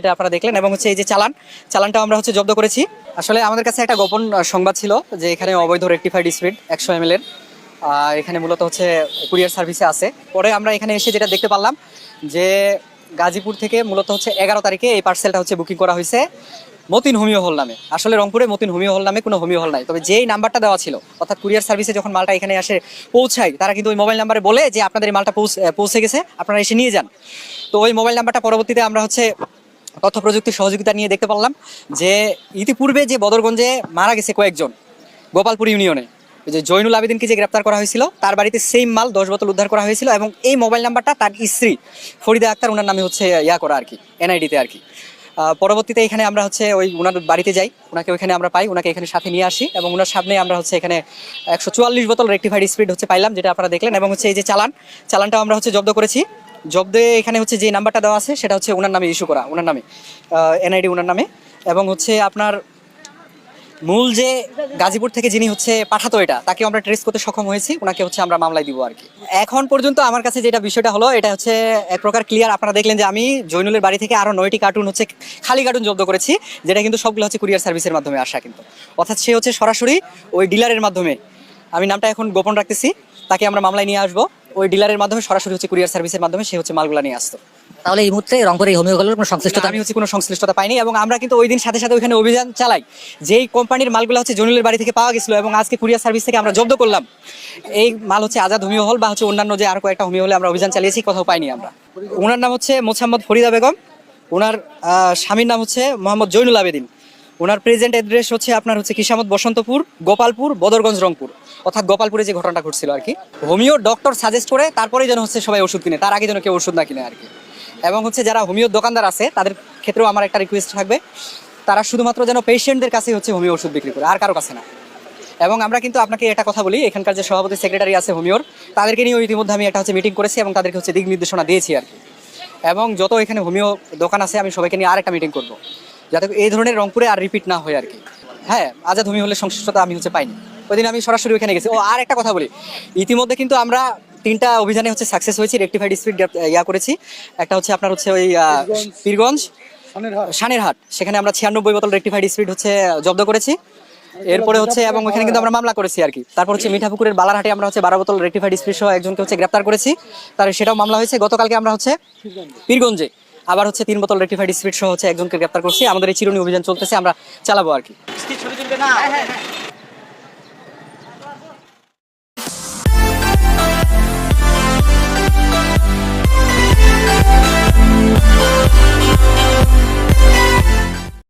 এটা আপনারা দেখলেন এবং হচ্ছে এই যে চালান চালানটা আমরা হচ্ছে জব্দ করেছি। আসলে আমাদের কাছে একটা গোপন সংবাদ ছিল যে এখানে অবৈধ রেক্টিফাইড স্পিড একশো এম এর এখানে মূলত হচ্ছে কুরিয়ার সার্ভিসে আছে। পরে আমরা এখানে এসে যেটা দেখতে পারলাম যে গাজীপুর থেকে মূলত হচ্ছে এগারো তারিখে এই পার্সেলটা হচ্ছে বুকিং করা হয়েছে মতিন হোমিও হল নামে। আসলে রংপুরে মতিন হোমিও হল নামে কোনো হোমিও হল নাই। তবে যেই নাম্বারটা দেওয়া ছিল, অর্থাৎ কুরিয়ার সার্ভিসে যখন মালটা এখানে আসে পৌঁছায়, তারা কিন্তু ওই মোবাইল নাম্বারে বলে যে আপনাদের এই মালটা পৌঁছে গেছে, আপনারা এসে নিয়ে যান। তো ওই মোবাইল নাম্বারটা পরবর্তীতে আমরা হচ্ছে তথ্য প্রযুক্তির সহযোগিতা নিয়ে দেখতে পারলাম যে ইতিপূর্বে যে বদরগঞ্জে মারা গেছে কয়েকজন গোপালপুর ইউনিয়নে যে জৈনুল আবেদিনকে যে গ্রেপ্তার করা হয়েছিল, তার বাড়িতে সেম মাল দশ বোতল উদ্ধার করা হয়েছিল এবং এই মোবাইল নাম্বারটা তার স্ত্রী ফরিদা আক্তার ওনার নামে হচ্ছে ইয়া করা আর কি এনআইডিতে আর কি। পরবর্তীতে এখানে আমরা হচ্ছে ওই ওনার বাড়িতে যাই ওনাকে ওখানে আমরা পাই ওনাকে এখানে সাথে নিয়ে আসি এবং ওনার সামনে আমরা হচ্ছে এখানে একশো চুয়াল্লিশ বোতল রেক্টিফাইড স্পিড হচ্ছে পাইলাম, যেটা আপনারা দেখলেন এবং হচ্ছে এই যে চালান চালানটা আমরা হচ্ছে জব্দ করেছি। জব্দে এখানে হচ্ছে যে নাম্বারটা দেওয়া আছে, সেটা হচ্ছে ওনার নামে ইস্যু করা ওনার নামে এনআইডি ওনার নামে। এবং হচ্ছে আপনার মূল যে গাজীপুর থেকে যিনি হচ্ছে পাঠাতো এটা, তাকে আমরা ট্রেস করতে সক্ষম হয়েছি ওনাকে হচ্ছে আমরা মামলায় দিব আর কি এখন পর্যন্ত আমার কাছে যেটা বিষয়টা হলো, এটা হচ্ছে এক প্রকার ক্লিয়ার আপনারা দেখলেন যে আমি জৈনুলের বাড়ি থেকে আরও নয়টি কার্টুন হচ্ছে খালি কার্টুন জব্দ করেছি, যেটা কিন্তু সবগুলো হচ্ছে কুরিয়ার সার্ভিসের মাধ্যমে আসা কিন্তু। অর্থাৎ সে হচ্ছে সরাসরি ওই ডিলারের মাধ্যমে। আমি নামটা এখন গোপন রাখতেছি, তাকে আমরা মামলায় নিয়ে আসব। ওই ডিলারের মাধ্যমে সরাসরি হচ্ছে কুরিয়ার সার্ভিসের মাধ্যমে সে হচ্ছে মালগুলা নিয়ে আসতো। তাহলে এই মুহূর্তে রংপুরে এই হোমিওগুলোর কোনো সংশ্লিষ্টতা আমি হচ্ছে কোনো সংশ্লিষ্টতা পাইনি এবং আমরা কিন্তু ওই দিন সাথে সাথে ওইখানে অভিযান চালাই। যেই কোম্পানির মালগুলো হচ্ছে জনিলের বাড়ি থেকে পাওয়া গেছিল এবং আজকে কুরিয়ার সার্ভিস থেকে আমরা জব্দ করলাম এই মাল হচ্ছে আজাদ হোমিও হল বা হচ্ছে অন্যান্য যে আর কয়েকটা হোমিও হলে আমরা অভিযান চালিয়েছি কোথাও পাইনি আমরা। ওনার নাম হচ্ছে মোসাম্মদ ফরিদা বেগম ওনার স্বামীর নাম হচ্ছে মোহাম্মদ জৈনুল আবেদিন। ওনার প্রেজেন্ট অ্যাড্রেস হচ্ছে আপনার হচ্ছে কিসামত বসন্তপুর, গোপালপুর, বদরগঞ্জ, রংপুর। অর্থাৎ গোপালপুরে যে ঘটনাটা ঘটছিল আর কি। হোমিও ডক্টর সাজেস্ট করে তারপরেই যেন হচ্ছে সবাই ওষুধ কিনে, তার আগে যেন কেউ ওষুধ না কিনে আর কি। এবং হচ্ছে যারা হোমিও দোকানদার আছে, তাদের ক্ষেত্রেও আমার একটা রিকোয়েস্ট থাকবে, তারা শুধুমাত্র যেন পেশেন্টদের কাছে হচ্ছে হোমিও ওষুধ বিক্রি করে, আর কারও কাছে না। এবং আমরা কিন্তু আপনাকে একটা কথা বলি, এখানকার যে সভাপতি সেক্রেটারি আছে হোমিওর, তাদেরকে নিয়েও ইতিমধ্যে আমি একটা হচ্ছে মিটিং করেছি এবং তাদেরকে হচ্ছে দিক নির্দেশনা দিয়েছি আর কি। এবং যত এখানে হোমিও দোকান আছে, আমি সবাইকে নিয়ে আর একটা মিটিং করব। যাতে এই ধরনের রংপুরে আর রিপিট না হয় আর কি। হ্যাঁ আজাদ হোমিও হলে সংশ্লিষ্টতা আমি হচ্ছে পাইনি। ওই দিন আমি সরাসরি ওখানে গেছি। ও আর একটা কথা বলি। ইতিমধ্যে কিন্তু আমরা তিনটা অভিযানে হচ্ছে সাকসেস হয়েছি রেক্টিফাইড স্পিড ইয়া করেছি। একটা হচ্ছে আপনার হচ্ছে ওই পীরগঞ্জ। সানেরহাট। সেখানে আমরা ছিয়ানব্বই বোতল রেক্টিফাইড স্পিড হচ্ছে জব্দ করেছি। এরপরে হচ্ছে এবং ওখানে কিন্তু আমরা মামলা করেছি আর কি। তারপর হচ্ছে মিঠাপুকুরের বালারহাটে আমরা হচ্ছে বারো বোতল রেক্টিফাইড স্পিড সহ একজনকে হচ্ছে গ্রেপ্তার করেছি। তার সেটাও মামলা হয়েছে। গতকালকে আমরা হচ্ছে পীরগঞ্জে। আবার হচ্ছে তিন বোতল রেটিফাইড স্পিড সহ হচ্ছে একজনকে গ্রেপ্তার করছি। আমাদের এই চিরুনি অভিযান চলতেছে আমরা চালাবো আর কি।